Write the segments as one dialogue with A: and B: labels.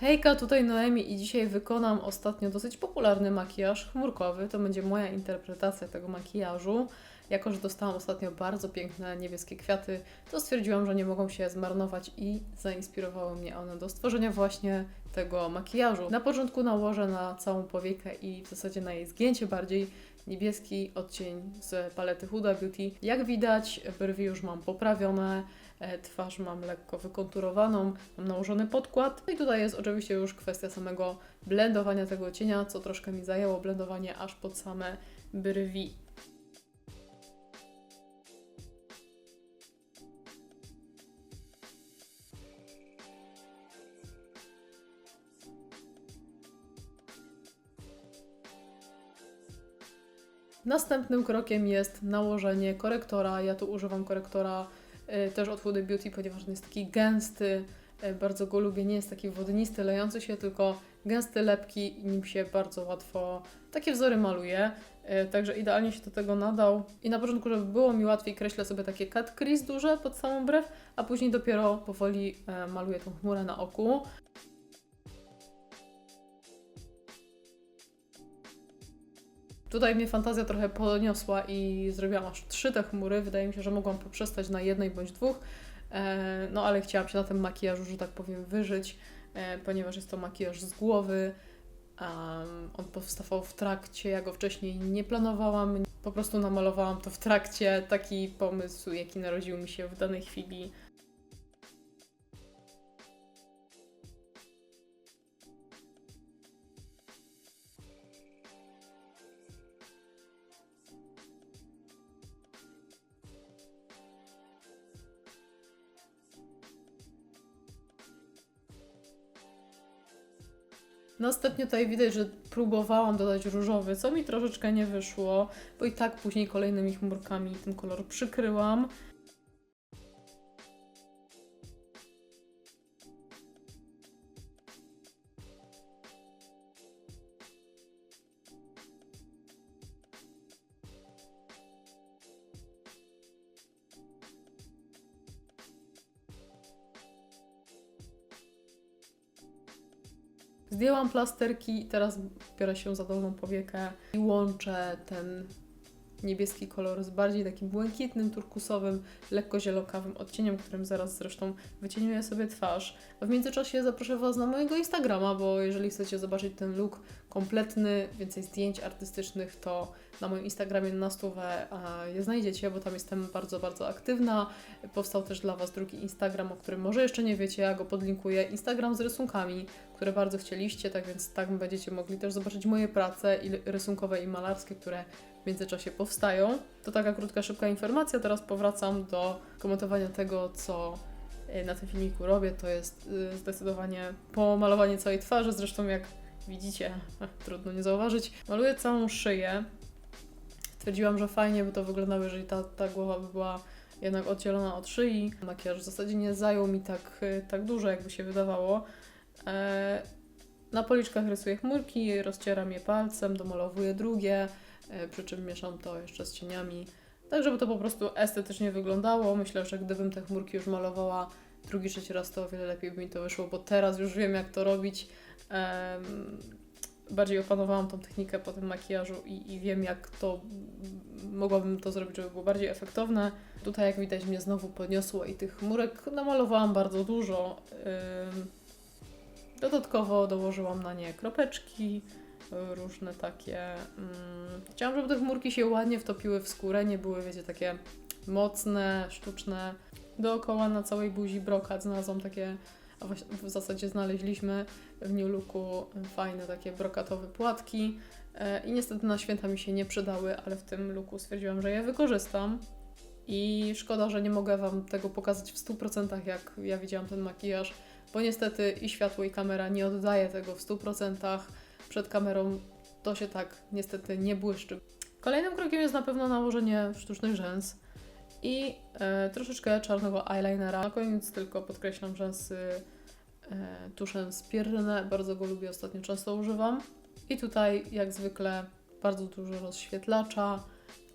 A: Hejka, tutaj Noemi i dzisiaj wykonam ostatnio dosyć popularny makijaż chmurkowy. To będzie moja interpretacja tego makijażu. Jako, że dostałam ostatnio bardzo piękne niebieskie kwiaty, to stwierdziłam, że nie mogą się zmarnować i zainspirowały mnie one do stworzenia właśnie tego makijażu. Na początku nałożę na całą powiekę i w zasadzie na jej zgięcie bardziej niebieski odcień z palety Huda Beauty. Jak widać, brwi już mam poprawione, twarz mam lekko wykonturowaną, mam nałożony podkład. No i tutaj jest oczywiście już kwestia samego blendowania tego cienia, co troszkę mi zajęło, blendowanie aż pod same brwi. Następnym krokiem jest nałożenie korektora. Ja tu używam korektora też od Huda Beauty, ponieważ on jest taki gęsty, y, bardzo go lubię. Nie jest taki wodnisty, lejący się, tylko gęsty, lepki i nim się bardzo łatwo takie wzory maluje. Y, Także idealnie się do tego nadał. I na początku, żeby było mi łatwiej, kreślę sobie takie cut crease duże pod samą brew, a później dopiero powoli e, maluję tą chmurę na oku. Tutaj mnie fantazja trochę poniosła i zrobiłam aż trzy te chmury. Wydaje mi się, że mogłam poprzestać na jednej bądź dwóch. E, no ale chciałam się na tym makijażu, że tak powiem, wyżyć, e, ponieważ jest to makijaż z głowy. On powstawał w trakcie, ja go wcześniej nie planowałam. Po prostu namalowałam to w trakcie. Taki pomysł, jaki narodził mi się w danej chwili. Następnie tutaj widać, że próbowałam dodać różowy, co mi troszeczkę nie wyszło, bo i tak później kolejnymi chmurkami ten kolor przykryłam. Zdjęłam plasterki teraz biorę się za dolną powiekę i łączę ten niebieski kolor z bardziej takim błękitnym, turkusowym, lekko zielokawym odcieniem, którym zaraz zresztą wycieniuję sobie twarz. A w międzyczasie zaproszę Was na mojego Instagrama, bo jeżeli chcecie zobaczyć ten look kompletny, więcej zdjęć artystycznych, to na moim Instagramie na stówę je znajdziecie, bo tam jestem bardzo, bardzo aktywna. Powstał też dla Was drugi Instagram, o którym może jeszcze nie wiecie, ja go podlinkuję. Instagram z rysunkami, które bardzo chcieliście, tak więc tam będziecie mogli też zobaczyć moje prace i rysunkowe i malarskie, które w międzyczasie powstają. To taka krótka, szybka informacja. Teraz powracam do komentowania tego, co y, na tym filmiku robię. To jest y, zdecydowanie pomalowanie całej twarzy. Zresztą, jak widzicie, trudno nie zauważyć, maluję całą szyję. Stwierdziłam, że fajnie by to wyglądało, jeżeli ta, ta głowa by była jednak oddzielona od szyi. Makijaż w zasadzie nie zajął mi tak, y, tak dużo, jakby się wydawało. E, na policzkach rysuję chmurki, rozcieram je palcem, domalowuję drugie, e, przy czym mieszam to jeszcze z cieniami, tak żeby to po prostu estetycznie wyglądało. Myślę, że gdybym te chmurki już malowała drugi, trzeci raz, to o wiele lepiej by mi to wyszło, bo teraz już wiem, jak to robić. Bardziej opanowałam tą technikę po tym makijażu i, i wiem, jak to mogłabym to zrobić, żeby było bardziej efektowne. Tutaj, jak widać, mnie znowu podniosło i tych chmurek namalowałam bardzo dużo. Dodatkowo dołożyłam na nie kropeczki, różne takie. Mm, chciałam, żeby te chmurki się ładnie wtopiły w skórę, nie były, wiecie, takie mocne, sztuczne. Dookoła na całej buzi brokat znalazłam takie, a w zasadzie znaleźliśmy w New Looku fajne takie brokatowe płatki. E, I niestety na święta mi się nie przydały, ale w tym looku stwierdziłam, że je wykorzystam. I szkoda, że nie mogę Wam tego pokazać w 100% jak ja widziałam ten makijaż, bo niestety i światło i kamera nie oddaje tego w 100%. Przed kamerą to się tak niestety nie błyszczy. Kolejnym krokiem jest na pewno nałożenie sztucznych rzęs i e, troszeczkę czarnego eyelinera. Na koniec tylko podkreślam rzęsy e, tuszem z. Bardzo go lubię, ostatnio często używam. I tutaj jak zwykle bardzo dużo rozświetlacza,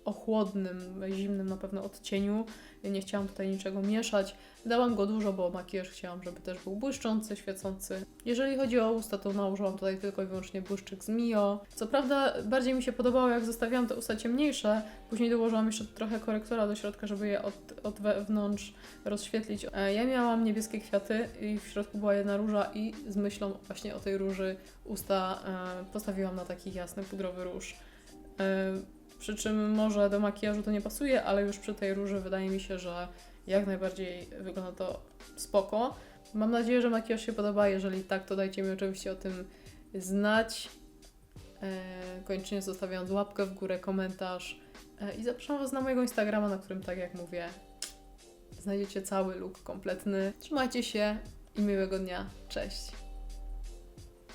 A: o chłodnym, zimnym na pewno odcieniu. Nie chciałam tutaj niczego mieszać. Dałam go dużo, bo makijaż chciałam, żeby też był błyszczący, świecący. Jeżeli chodzi o usta, to nałożyłam tutaj tylko i wyłącznie błyszczyk z Mio. Co prawda bardziej mi się podobało, jak zostawiałam te usta ciemniejsze. Później dołożyłam jeszcze trochę korektora do środka, żeby je od, od wewnątrz rozświetlić. E, Ja miałam niebieskie kwiaty i w środku była jedna róża i z myślą właśnie o tej róży usta e, postawiłam na taki jasny, pudrowy róż. Przy czym może do makijażu to nie pasuje, ale już przy tej róży wydaje mi się, że jak najbardziej wygląda to spoko. Mam nadzieję, że makijaż się podoba. Jeżeli tak, to dajcie mi oczywiście o tym znać. E, koniecznie zostawiając łapkę w górę, komentarz. E, I zapraszam Was na mojego Instagrama, na którym, tak jak mówię, znajdziecie cały look kompletny. Trzymajcie się i miłego dnia. Cześć!